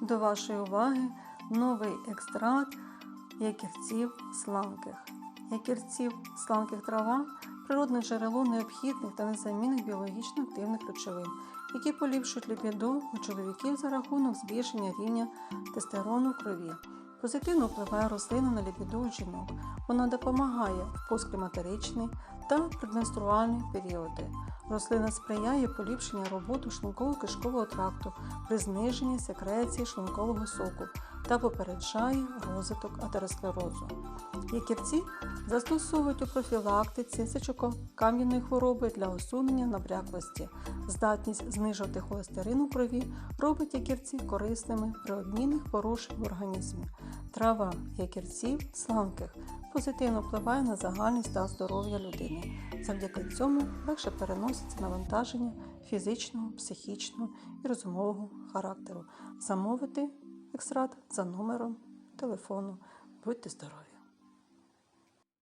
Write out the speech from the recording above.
До вашої уваги новий екстракт якірців сланких. Якірців сланких трава природне джерело необхідних та незамінних біологічно активних речовин, які поліпшують лібідо у чоловіків за рахунок збільшення рівня тестостерону в крові. Позитивно впливає рослина на лібідо у жінок. Вона допомагає в посткліматеричний та предменструальний періоди. Рослина сприяє поліпшенню роботи шлунково-кишкового тракту при зниженні секреції шлункового соку та попереджає розвиток атеросклерозу. Якірці застосовують у профілактиці сечокам'яної хвороби для усунення набряклості. Здатність знижувати холестерин у крові робить якірці корисними при одмінних порушень в організмі. Трава якірців сланких позитивно впливає на загальний стан здоров'я людини. Завдяки цьому легше переноситься навантаження фізичного, психічного і розумового характеру. Замовити екстракт за номером телефону. Будьте здорові!